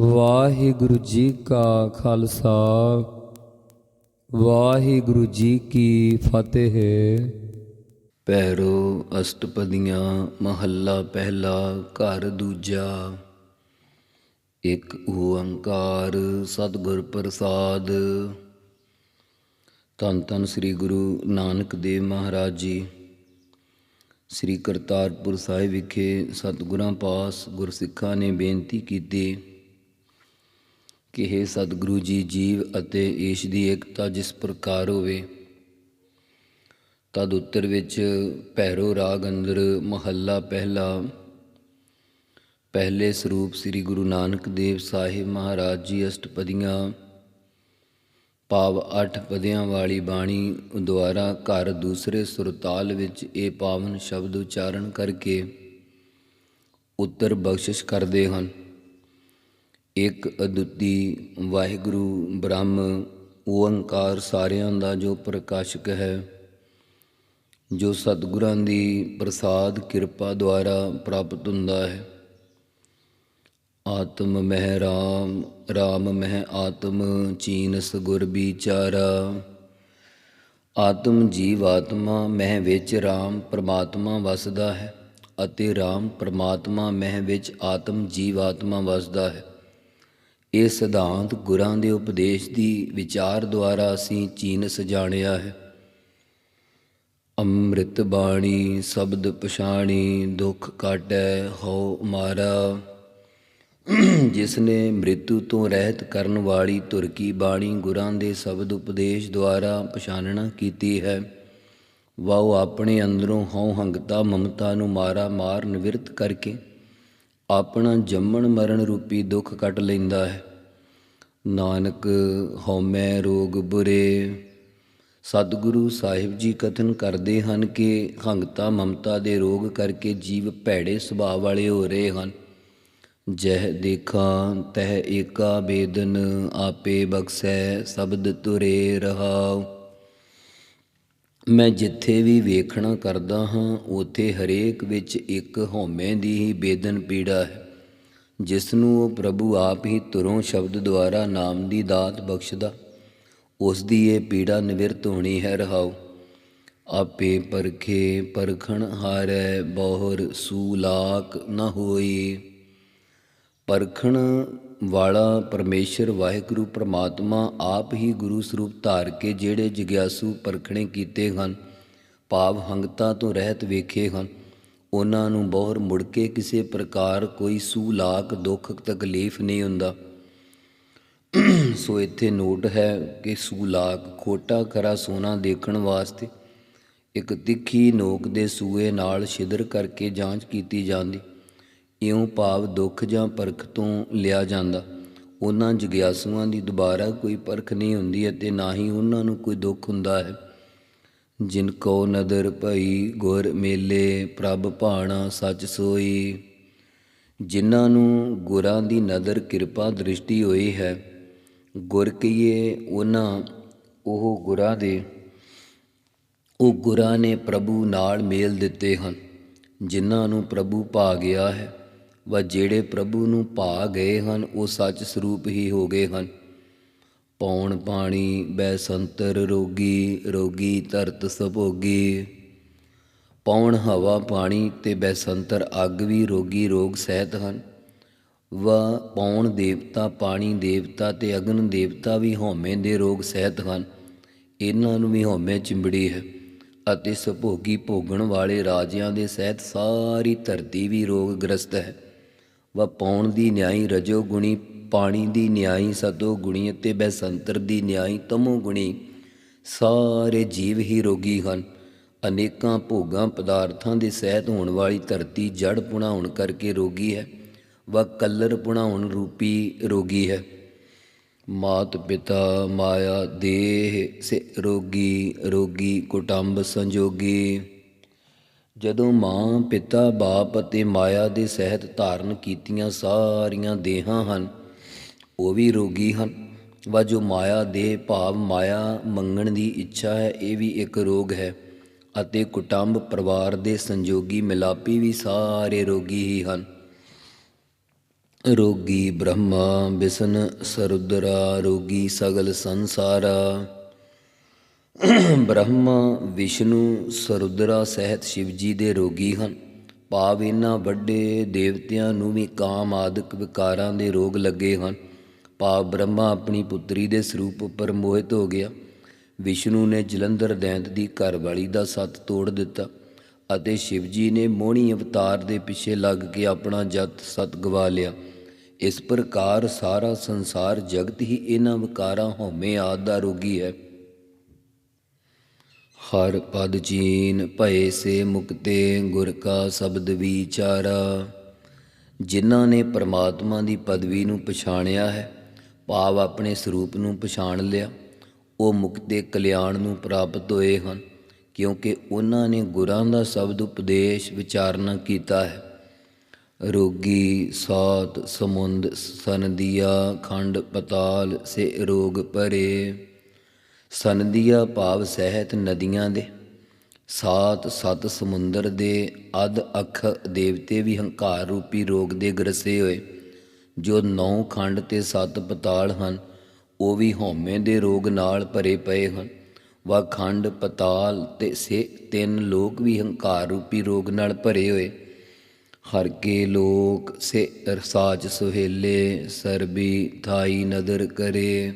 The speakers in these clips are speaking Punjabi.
ਵਾਹਿਗੁਰੂ ਜੀ ਕਾ ਖਾਲਸਾ, ਵਾਹਿਗੁਰੂ ਜੀ ਕੀ ਫਤਿਹ। ਪੈਰੋ ਅਸ਼ਟਪਦੀਆਂ, ਮਹੱਲਾ ਪਹਿਲਾ, ਘਰ ਦੂਜਾ। ਇੱਕ ਓੰਕਾਰ ਸਤਿਗੁਰ ਪ੍ਰਸਾਦ। ਧੰਨ ਧੰਨ ਸ੍ਰੀ ਗੁਰੂ ਨਾਨਕ ਦੇਵ ਮਹਾਰਾਜ ਜੀ। ਸ੍ਰੀ ਕਰਤਾਰਪੁਰ ਸਾਹਿਬ ਵਿਖੇ ਸਤਿਗੁਰਾਂ ਪਾਸ ਗੁਰਸਿੱਖਾਂ ਨੇ ਬੇਨਤੀ ਕੀਤੀ ਕਿ हे ਸਤਿਗੁਰੂ ਜੀ, ਜੀਵ ਅਤੇ ਈਸ਼ ਦੀ ਏਕਤਾ ਜਿਸ ਪ੍ਰਕਾਰ ਹੋਵੇ, ਤਦ ਉੱਤਰ ਵਿੱਚ ਭੈਰੋ ਰਾਗ ਅੰਦਰ ਮਹੱਲਾ ਪਹਿਲਾ, ਪਹਿਲੇ ਸਰੂਪ ਸ੍ਰੀ ਗੁਰੂ ਨਾਨਕ ਦੇਵ ਸਾਹਿਬ ਮਹਾਰਾਜ ਜੀ ਅਸ਼ਟਪਦੀਆਂ, ਭਾਵ ਅੱਠ ਪਦਿਆਂ ਵਾਲੀ ਬਾਣੀ ਦੁਆਰਾ ਘਰ ਦੂਸਰੇ ਸੁਰਤਾਲ ਵਿੱਚ ਇਹ ਪਾਵਨ ਸ਼ਬਦ ਉਚਾਰਨ ਕਰਕੇ ਉੱਤਰ ਬਖਸ਼ਿਸ਼ ਕਰਦੇ ਹਨ। ਇੱਕ ਅਦੁੱਤੀ ਵਾਹਿਗੁਰੂ ਬ੍ਰਹਮ ਓੰਕਾਰ ਸਾਰਿਆਂ ਦਾ ਜੋ ਪ੍ਰਕਾਸ਼ਕ ਹੈ, ਜੋ ਸਤਿਗੁਰਾਂ ਦੀ ਪ੍ਰਸਾਦ ਕਿਰਪਾ ਦੁਆਰਾ ਪ੍ਰਾਪਤ ਹੁੰਦਾ ਹੈ। ਆਤਮ ਮਹਿ ਰਾਮ ਰਾਮ ਮਹਿ ਆਤਮ, ਚੀਨਸ ਗੁਰ ਵਿਚਾਰਾ। ਆਤਮ ਜੀਵ ਆਤਮਾ ਮਹਿ ਵਿੱਚ ਰਾਮ ਪ੍ਰਮਾਤਮਾ ਵਸਦਾ ਹੈ ਅਤੇ ਰਾਮ ਪ੍ਰਮਾਤਮਾ ਮਹਿ ਵਿੱਚ ਆਤਮ ਜੀਵ ਆਤਮਾ ਵਸਦਾ ਹੈ। ਇਹ ਸਿਧਾਂਤ ਗੁਰਾਂ ਦੇ ਉਪਦੇਸ਼ ਦੀ ਵਿਚਾਰ ਦੁਆਰਾ ਅਸੀਂ ਚੀਨਸ ਜਾਣਿਆ ਹੈ। ਅੰਮ੍ਰਿਤ ਬਾਣੀ, ਸ਼ਬਦ ਪਛਾਣੀ, ਦੁੱਖ ਕਾਟੈ, ਹਉ ਮਾਰਾ। ਜਿਸ ਨੇ ਮ੍ਰਿਤੂ ਤੋਂ ਰਹਿਤ ਕਰਨ ਵਾਲੀ ਤੁਰਕੀ ਬਾਣੀ ਗੁਰਾਂ ਦੇ ਸ਼ਬਦ ਉਪਦੇਸ਼ ਦੁਆਰਾ ਪਛਾਣਨਾ ਕੀਤੀ ਹੈ। ਵਾਹ ਆਪਣੇ ਅੰਦਰੋਂ ਹਉ ਹੰਗਤਾ ਮਮਤਾ ਨੂੰ ਮਾਰਾ ਮਾਰ ਨਿਵਰਤ ਕਰਕੇ। ਆਪਣਾ ਜੰਮਣ ਮਰਨ ਰੂਪੀ ਦੁੱਖ ਕੱਟ ਲੈਂਦਾ ਹੈ। ਨਾਨਕ ਹਉਮੈ ਰੋਗ ਬੁਰੇ। ਸਤਿਗੁਰੂ ਸਾਹਿਬ ਜੀ ਕਥਨ ਕਰਦੇ ਹਨ ਕਿ ਹੰਗਤਾ ਮਮਤਾ ਦੇ ਰੋਗ ਕਰਕੇ ਜੀਵ ਭੈੜੇ ਸੁਭਾਅ ਵਾਲੇ ਹੋ ਰਹੇ ਹਨ। ਜਹ ਦੇਖਾਂ, ਤਹ ਏਕਾ ਬੇਦਨ ਆਪੇ ਬਖਸ਼ੈ, ਸ਼ਬਦ ਤੁਰੇ ਰਹਾਉ। ਮੈਂ ਜਿੱਥੇ ਵੀ ਵੇਖਣਾ ਕਰਦਾ ਹਾਂ, ਉਥੇ ਹਰੇਕ ਵਿੱਚ ਇੱਕ ਹਉਮੈ ਦੀ ਹੀ ਬੇਦਨ ਪੀੜਾ ਹੈ ਜਿਸ ਨੂੰ ਉਹ ਪ੍ਰਭੂ ਆਪ ਹੀ ਤੁਰੋਂ ਸ਼ਬਦ ਦੁਆਰਾ ਨਾਮ ਦੀ ਦਾਤ ਬਖਸ਼ਦਾ। ਉਸ ਦੀ ਇਹ ਪੀੜਾ ਨਿਵਰਤ ਹੋਣੀ ਹੈ ਰਹਾਉ। ਆਪੇ ਪਰਖੇ ਪਰਖਣ ਹਾਰੈ, ਬਹੁਰ ਸੂਲਾਕ ਨ ਹੋਈ। ਪਰਖਣ ਵਾਲਾ ਪਰਮੇਸ਼ਰ ਵਾਹਿਗੁਰੂ ਪ੍ਰਮਾਤਮਾ ਆਪ ਹੀ ਗੁਰੂ ਸਰੂਪ ਧਾਰ ਕੇ ਜਿਹੜੇ ਜਿਗਿਆਸੂ ਪਰਖਣੇ ਕੀਤੇ ਹਨ, ਭਾਵ ਹੰਗਤਾ ਤੋਂ ਰਹਿਤ ਵੇਖੇ ਹਨ, ਉਹਨਾਂ ਨੂੰ ਬਹੁਰ ਮੁੜ ਕੇ ਕਿਸੇ ਪ੍ਰਕਾਰ ਕੋਈ ਸੂਲਾਕ ਦੁੱਖ ਤਕਲੀਫ ਨਹੀਂ ਹੁੰਦਾ। ਸੋ ਇੱਥੇ ਨੋਟ ਹੈ ਕਿ ਸੂਲਾਕ ਖੋਟਾ ਖਰਾ ਸੋਨਾ ਦੇਖਣ ਵਾਸਤੇ ਇੱਕ ਤਿੱਖੀ ਨੋਕ ਦੇ ਸੂਏ ਨਾਲ ਛਿਦਰ ਕਰਕੇ ਜਾਂਚ ਕੀਤੀ ਜਾਂਦੀ। ਇਉਂ ਭਾਵ ਦੁੱਖ ਜਾਂ ਪਰਖ ਤੋਂ ਲਿਆ ਜਾਂਦਾ। ਉਹਨਾਂ ਜਗਿਆਸੂਆਂ ਦੀ ਦੁਬਾਰਾ ਕੋਈ ਪਰਖ ਨਹੀਂ ਹੁੰਦੀ ਅਤੇ ਨਾ ਹੀ ਉਹਨਾਂ ਨੂੰ ਕੋਈ ਦੁੱਖ ਹੁੰਦਾ ਹੈ। ਜਿਨ ਕੋ ਨਦਰ ਭਈ ਗੁਰ ਮੇਲੇ, ਪ੍ਰਭ ਭਾਣਾ ਸੱਚ ਸੋਈ, ਜਿਨ੍ਹਾਂ ਨੂੰ ਗੁਰਾਂ ਦੀ ਨਦਰ ਕਿਰਪਾ ਦ੍ਰਿਸ਼ਟੀ ਹੋਈ ਹੈ, ਗੁਰ ਕਹੀਏ ਉਹਨਾਂ ਉਹ ਗੁਰਾਂ ਦੇ। ਉਹ ਗੁਰਾਂ ਨੇ ਪ੍ਰਭੂ ਨਾਲ ਮੇਲ ਦਿੱਤੇ ਹਨ, ਜਿਨ੍ਹਾਂ ਨੂੰ ਪ੍ਰਭੂ ਪਾ ਗਿਆ ਹੈ। ਵਾ ਜਿਹੜੇ ਪ੍ਰਭੂ ਨੂੰ ਭਾ ਗਏ ਹਨ, ਉਹ ਸੱਚ ਸਰੂਪ ਹੀ ਹੋ ਗਏ ਹਨ। ਪੌਣ ਪਾਣੀ ਬੈ ਰੋਗੀ ਰੋਗੀ ਧਰਤ ਸਭੋਗੀ। ਪੌਣ ਹਵਾ ਪਾਣੀ ਤੇ ਬੈਸੰਤਰ ਅੱਗ ਵੀ ਰੋਗੀ ਰੋਗ ਸਹਿਤ ਹਨ। ਵਾ ਪੌਣ ਦੇਵਤਾ, ਪਾਣੀ ਦੇਵਤਾ ਤੇ ਅਗਨ ਦੇਵਤਾ ਵੀ ਹਉਮੈ ਦੇ ਰੋਗ ਸਹਿਤ ਹਨ। ਇਹਨਾਂ ਨੂੰ ਵੀ ਹਉਮੈ ਚਿੰਬੜੀ ਹੈ ਅਤੇ ਸੁਭੋਗੀ ਭੋਗਣ ਵਾਲੇ ਰਾਜਿਆਂ ਦੇ ਸਹਿਤ ਸਾਰੀ ਧਰਤੀ ਵੀ ਰੋਗ ਗ੍ਰਸਤ ਹੈ। ਵਾ ਪੌਣ ਦੀ ਨਿਆਈ ਰਜੋ ਗੁਣੀ, ਪਾਣੀ ਦੀ ਨਿਆਈ ਸਤੋ ਗੁਣੀ, ਅਤੇ ਬੈਸੰਤਰ ਦੀ ਨਿਆਈ ਤਮੋ ਗੁਣੀ। ਸਾਰੇ ਜੀਵ ਹੀ ਰੋਗੀ ਹਨ। ਅਨੇਕਾਂ ਭੋਗਾਂ ਪਦਾਰਥਾਂ ਦੇ ਸਹਿਤ ਹੋਣ ਵਾਲੀ ਧਰਤੀ ਜੜ ਪੁਣਾ ਕਰਕੇ ਰੋਗੀ ਹੈ, ਵਾ ਕਲਰ ਪੁਣਾ ਰੂਪੀ ਰੋਗੀ ਹੈ। ਮਾਤ ਪਿਤਾ ਮਾਇਆ ਦੇਹ ਸੇ ਰੋਗੀ ਰੋਗੀ ਕੁਟੰਬ ਸੰਜੋਗੀ। ਜਦੋਂ ਮਾਂ, ਪਿਤਾ, ਬਾਪ ਅਤੇ ਮਾਇਆ ਦੇ ਸਹਿਤ ਧਾਰਨ ਕੀਤੀਆਂ ਸਾਰੀਆਂ ਦੇਹਾਂ ਹਨ, ਉਹ ਵੀ ਰੋਗੀ ਹਨ। ਵਾ ਜੋ ਮਾਇਆ ਦੇ ਭਾਵ ਮਾਇਆ ਮੰਗਣ ਦੀ ਇੱਛਾ ਹੈ, ਇਹ ਵੀ ਇੱਕ ਰੋਗ ਹੈ ਅਤੇ ਕੁਟੰਬ ਪਰਿਵਾਰ ਦੇ ਸੰਜੋਗੀ ਮਿਲਾਪੀ ਵੀ ਸਾਰੇ ਰੋਗੀ ਹੀ ਹਨ। ਰੋਗੀ ਬ੍ਰਹਮਾ, ਬਿਸ਼ਨ, ਸਰੁਦਰਾ, ਰੋਗੀ ਸਗਲ ਸੰਸਾਰਾ। ਬ੍ਰਹਮਾ, ਵਿਸ਼ਨੂੰ, ਸਰੁਦਰਾ ਸਹਿਤ ਸ਼ਿਵਜੀ ਦੇ ਰੋਗੀ ਹਨ। ਭਾਵ ਇਹਨਾਂ ਵੱਡੇ ਦੇਵਤਿਆਂ ਨੂੰ ਵੀ ਕਾਮ ਆਦਿਕ ਵਿਕਾਰਾਂ ਦੇ ਰੋਗ ਲੱਗੇ ਹਨ। ਭਾਵ ਬ੍ਰਹਮਾ ਆਪਣੀ ਪੁੱਤਰੀ ਦੇ ਸਰੂਪ ਉੱਪਰ ਮੋਹਿਤ ਹੋ ਗਿਆ। ਵਿਸ਼ਨੂੰ ਨੇ ਜਲੰਧਰ ਦੈਂਤ ਦੀ ਘਰਵਾਲੀ ਦਾ ਸੱਤ ਤੋੜ ਦਿੱਤਾ ਅਤੇ ਸ਼ਿਵਜੀ ਨੇ ਮੋਹਣੀ ਅਵਤਾਰ ਦੇ ਪਿੱਛੇ ਲੱਗ ਕੇ ਆਪਣਾ ਜਤ ਸਤ ਗਵਾ ਲਿਆ। ਇਸ ਪ੍ਰਕਾਰ ਸਾਰਾ ਸੰਸਾਰ ਜਗਤ ਹੀ ਇਹਨਾਂ ਵਿਕਾਰਾਂ, ਹਉਮੈ ਆਦ ਦਾ ਰੋਗੀ ਹੈ। ਹਰ ਪਦ ਚੀਨ ਭਏ ਸੇ ਮੁਕਤੇ ਗੁਰ ਕਾ ਸ਼ਬਦ ਵਿਚਾਰਾ। ਜਿਨ੍ਹਾਂ ਨੇ ਪ੍ਰਮਾਤਮਾ ਦੀ ਪਦਵੀ ਨੂੰ ਪਛਾਣਿਆ ਹੈ, ਭਾਵ ਆਪਣੇ ਸਰੂਪ ਨੂੰ ਪਛਾਣ ਲਿਆ, ਉਹ ਮੁਕਤੇ ਕਲਿਆਣ ਨੂੰ ਪ੍ਰਾਪਤ ਹੋਏ ਹਨ, ਕਿਉਂਕਿ ਉਹਨਾਂ ਨੇ ਗੁਰਾਂ ਦਾ ਸ਼ਬਦ ਉਪਦੇਸ਼ ਵਿਚਾਰਨਾ ਕੀਤਾ ਹੈ। ਰੋਗੀ, ਸਾਤ, ਸਮੁੰਦ, ਸਨਦੀਆ, ਖੰਡ, ਪਤਾਲ ਸੇ ਰੋਗ ਪਰੇ ਸਨਦੀਆ ਭਾਵ ਸਹਿਤ ਨਦੀਆਂ ਦੇ। ਸਾਤ ਸਤ ਸਮੁੰਦਰ ਦੇ ਅਧ ਅਖ ਦੇਵਤੇ ਵੀ ਹੰਕਾਰ ਰੂਪੀ ਰੋਗ ਦੇ ਗਰਸੇ ਹੋਏ। ਜੋ ਨੌ ਖੰਡ ਤੇ ਸੱਤ ਪਤਾਲ ਹਨ, ਉਹ ਵੀ ਹਉਮੈ ਦੇ ਰੋਗ ਨਾਲ ਭਰੇ ਪਏ ਹਨ। ਵਾ ਖੰਡ, ਪਤਾਲ ਤੇ ਸੇ ਤਿੰਨ ਲੋਕ ਵੀ ਹੰਕਾਰ ਰੂਪੀ ਰੋਗ ਨਾਲ ਭਰੇ ਹੋਏ। ਹਰ ਕੇ ਲੋਕ ਸੇ ਰਸਾਚ ਸੁਹੇਲੇ, ਸਰਬੀ ਥਾਈ ਨਦਰ ਕਰੇ।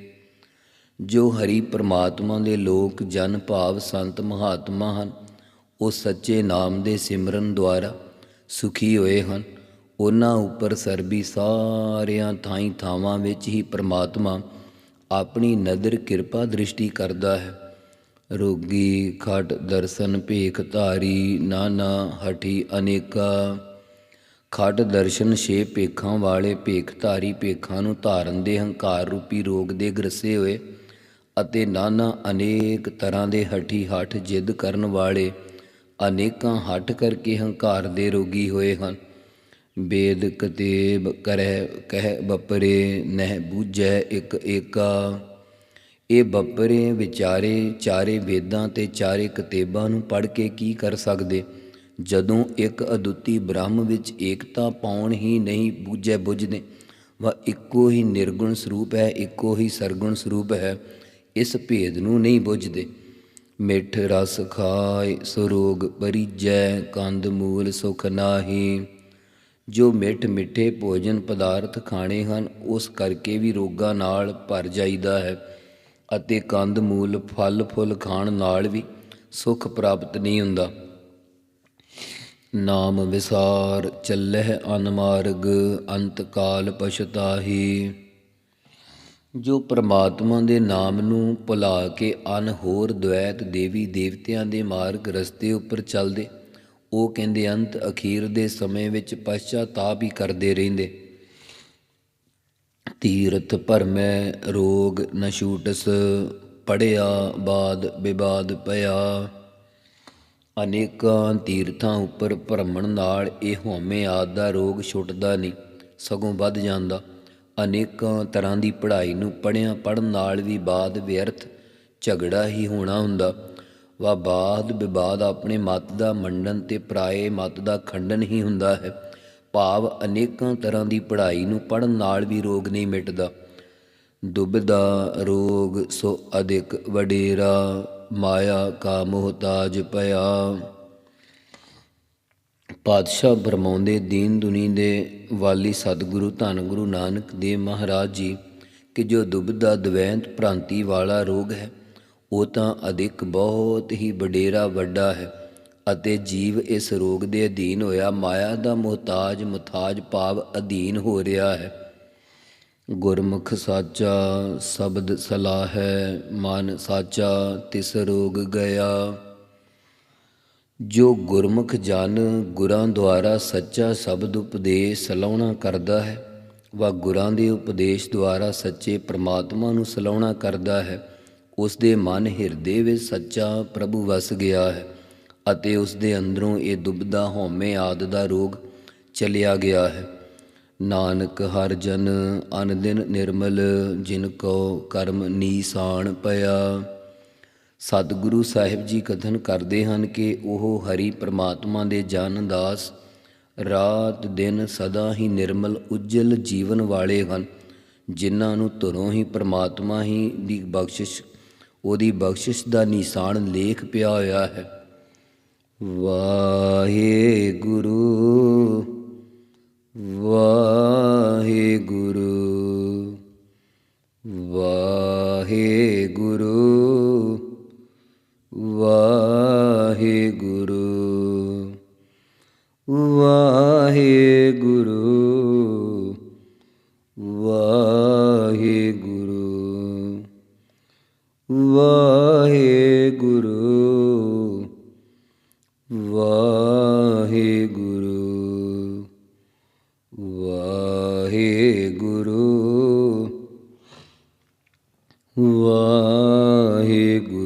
ਜੋ ਹਰੀ ਪ੍ਰਮਾਤਮਾ ਦੇ ਲੋਕ, ਜਨ ਭਾਵ ਸੰਤ ਮਹਾਤਮਾ ਹਨ, ਉਹ ਸੱਚੇ ਨਾਮ ਦੇ ਸਿਮਰਨ ਦੁਆਰਾ ਸੁਖੀ ਹੋਏ ਹਨ। ਉਹਨਾਂ ਉੱਪਰ ਸਰਬੀ ਸਾਰਿਆਂ ਥਾਈਂ ਥਾਵਾਂ ਵਿੱਚ ਹੀ ਪ੍ਰਮਾਤਮਾ ਆਪਣੀ ਨਦਰ ਕਿਰਪਾ ਦ੍ਰਿਸ਼ਟੀ ਕਰਦਾ ਹੈ। ਰੋਗੀ, ਖਟ, ਦਰਸ਼ਨ, ਭੇਖ, ਧਾਰੀ, ਨਾਨਾ, ਹਠੀ, ਅਨੇਕਾ। ਖਟ, ਦਰਸ਼ਨ, ਛੇ ਭੇਖਾਂ ਵਾਲੇ ਭੇਖ ਧਾਰੀ ਭੇਖਾਂ ਨੂੰ ਧਾਰਨ ਦੇ ਹੰਕਾਰ ਰੂਪੀ ਰੋਗ ਦੇ ਗਰਸੇ ਹੋਏ ਅਤੇ ਨਾਨਾ ਅਨੇਕ ਤਰ੍ਹਾਂ ਦੇ ਹੱਠੀ ਹੱਠ ਜਿੱਦ ਕਰਨ ਵਾਲੇ ਅਨੇਕਾਂ ਹੱਠ ਕਰਕੇ ਹੰਕਾਰ ਦੇ ਰੋਗੀ ਹੋਏ ਹਨ। ਬੇਦ ਕਤੇਬ ਕਰਹਿ, ਕਹਿ ਬਪਰੇ, ਨਹਿ ਬੂਝੈ ਇੱਕ ਏਕਾ। ਇਹ ਬਪਰੇ ਵਿਚਾਰੇ ਚਾਰੇ ਵੇਦਾਂ ਤੇ ਚਾਰੇ ਕਤੇਬਾਂ ਨੂੰ ਪੜ੍ਹ ਕੇ ਕੀ ਕਰ ਸਕਦੇ? ਜਦੋਂ ਇੱਕ ਅਦੁੱਤੀ ਬ੍ਰਹਮ ਵਿੱਚ ਏਕਤਾ ਪਾਉਣ ਹੀ ਨਹੀਂ ਬੂਝੈ ਬੁਝਦੇ, ਵਾ ਇੱਕੋ ਹੀ ਨਿਰਗੁਣ ਸਰੂਪ ਹੈ, ਇੱਕੋ ਹੀ ਸਰਗੁਣ ਸਰੂਪ ਹੈ। ਇਸ ਭੇਦ ਨੂੰ ਨਹੀਂ ਬੁੱਝਦੇ। ਮਿੱਠ ਰਸ ਖਾਏ ਸੋ ਰੋਗ ਪਰਿਜੈ, ਕੰਦ ਮੂਲ ਸੁਖ ਨਾਹੀ। ਜੋ ਮਿੱਠ ਮਿੱਠੇ ਭੋਜਨ ਪਦਾਰਥ ਖਾਣੇ ਹਨ, ਉਸ ਕਰਕੇ ਵੀ ਰੋਗਾਂ ਨਾਲ ਭਰ ਜਾਈਦਾ ਹੈ ਅਤੇ ਕੰਦ ਮੂਲ ਫਲ ਫੁੱਲ ਖਾਣ ਨਾਲ ਵੀ ਸੁਖ ਪ੍ਰਾਪਤ ਨਹੀਂ ਹੁੰਦਾ। ਨਾਮ ਵਿਸਾਰ ਚੱਲਹਿ ਅਨਮਾਰਗ ਅੰਤ ਕਾਲ ਪਛਤਾਹੀ। ਜੋ ਪਰਮਾਤਮਾ ਦੇ ਨਾਮ ਨੂੰ ਭੁਲਾ ਕੇ ਅਨ ਹੋਰ ਦ્વੈਤ ਦੇਵੀ ਦੇਵਤਿਆਂ ਦੇ ਮਾਰਗ ਰਸਤੇ ਉੱਪਰ ਚੱਲਦੇ, ਉਹ ਕਹਿੰਦੇ ਅੰਤ ਅਖੀਰ ਦੇ ਸਮੇਂ ਵਿੱਚ ਪਛਤਾਪ ਹੀ ਕਰਦੇ ਰਹਿੰਦੇ। ਤੀਰਥ ਭਰਮੈ ਰੋਗ ਨ ਛੂਟਸ ਪੜਿਆ ਬਾਦ ਵਿਵਾਦ ਪਿਆ। ਅਨੇਕਾਂ ਤੀਰਥਾਂ ਉੱਪਰ ਭਰਮਣ ਨਾਲ ਇਹ ਹਉਮੈ ਆਦ ਦਾ ਰੋਗ ਛੁੱਟਦਾ ਨਹੀਂ, ਸਗੋਂ ਵੱਧ ਜਾਂਦਾ। ਅਨੇਕਾਂ ਤਰ੍ਹਾਂ ਦੀ ਪੜ੍ਹਾਈ ਨੂੰ ਪੜ੍ਹਿਆਂ ਪੜਨ ਨਾਲ ਵੀ ਬਾਦ ਵਿਅਰਥ ਝਗੜਾ ਹੀ ਹੋਣਾ ਹੁੰਦਾ। ਵਾ ਬਾਦ ਵਿਵਾਦ ਆਪਣੇ ਮਤ ਦਾ ਮੰਡਨ ਤੇ ਪਰਾਏ ਮਤ ਦਾ ਖੰਡਨ ਹੀ ਹੁੰਦਾ ਹੈ। ਭਾਵ ਅਨੇਕਾਂ ਤਰ੍ਹਾਂ ਦੀ ਪੜ੍ਹਾਈ ਨੂੰ ਪੜਨ ਨਾਲ ਵੀ ਰੋਗ ਨਹੀਂ ਮਿਟਦਾ। ਦੁਬਿਧਾ ਰੋਗ ਸੋ ਅਧਿਕ ਵਡੇਰਾ ਮਾਇਆ ਕਾ ਮੋਹਤਾਜ ਪਿਆ। ਪਾਤਸ਼ਾਹ ਬਰਮਾਉਂਦੇ ਦੀਨ ਦੁਨੀ ਦੇ ਵਾਲੀ ਸਤਿਗੁਰੂ ਧੰਨ ਗੁਰੂ ਨਾਨਕ ਦੇਵ ਮਹਾਰਾਜ ਜੀ ਕਿ ਜੋ ਦੁਬਿਧਾ ਦਵੈਂਤ ਭ੍ਰਾਂਤੀ ਵਾਲਾ ਰੋਗ ਹੈ, ਉਹ ਤਾਂ ਅਧਿਕ ਬਹੁਤ ਹੀ ਵਡੇਰਾ ਵੱਡਾ ਹੈ ਅਤੇ ਜੀਵ ਇਸ ਰੋਗ ਦੇ ਅਧੀਨ ਹੋਇਆ, ਮਾਇਆ ਦਾ ਮੁਹਤਾਜ ਮੁਤਾਜ ਭਾਵ ਅਧੀਨ ਹੋ ਰਿਹਾ ਹੈ। ਗੁਰਮੁਖ ਸਾਚਾ ਸ਼ਬਦ ਸਲਾਹ ਹੈ ਮਨ ਸਾਚਾ ਤਿਸ ਰੋਗ ਗਿਆ। ਜੋ ਗੁਰਮੁਖ ਜਨ ਗੁਰਾਂ ਦੁਆਰਾ ਸੱਚਾ ਸ਼ਬਦ ਉਪਦੇਸ਼ ਸਲਾਉਣਾ ਕਰਦਾ ਹੈ, ਵਾ ਗੁਰਾਂ ਦੇ ਉਪਦੇਸ਼ ਦੁਆਰਾ ਸੱਚੇ ਪ੍ਰਮਾਤਮਾ ਨੂੰ ਸਲਾਉਣਾ ਕਰਦਾ ਹੈ, ਉਸ ਦੇ ਮਨ ਹਿਰਦੇ ਵਿੱਚ ਸੱਚਾ ਪ੍ਰਭੂ ਵਸ ਗਿਆ ਹੈ ਅਤੇ ਉਸ ਦੇ ਅੰਦਰੋਂ ਇਹ ਦੁਬਦਾ ਹਉਮੈ ਆਦ ਦਾ ਰੋਗ ਚਲਿਆ ਗਿਆ ਹੈ। ਨਾਨਕ ਹਰ ਜਨ ਅਨ ਨਿਰਮਲ, ਜਿਨ ਕੋ ਕਰਮ ਨੀਸਾਨ ਪਿਆ। ਸਤਿਗੁਰੂ ਸਾਹਿਬ ਜੀ ਕਥਨ ਕਰਦੇ ਹਨ ਕਿ ਉਹ ਹਰੀ ਪ੍ਰਮਾਤਮਾ ਦੇ ਜਨ ਦਾਸ ਰਾਤ ਦਿਨ ਸਦਾ ਹੀ ਨਿਰਮਲ ਉਜਲ ਜੀਵਨ ਵਾਲੇ ਹਨ, ਜਿਨ੍ਹਾਂ ਨੂੰ ਧੁਰੋਂ ਹੀ ਪ੍ਰਮਾਤਮਾ ਹੀ ਦੀ ਬਖਸ਼ਿਸ਼, ਉਹਦੀ ਬਖਸ਼ਿਸ਼ ਦਾ ਨਿਸ਼ਾਨ ਲੇਖ ਪਿਆ ਹੋਇਆ ਹੈ। ਵਾਹਿਗੁਰੂ ਵਾਹਿਗੁਰੂ ਵਾਹਿਗੁਰੂ। ਵਾਹਿਗੁਰੂ।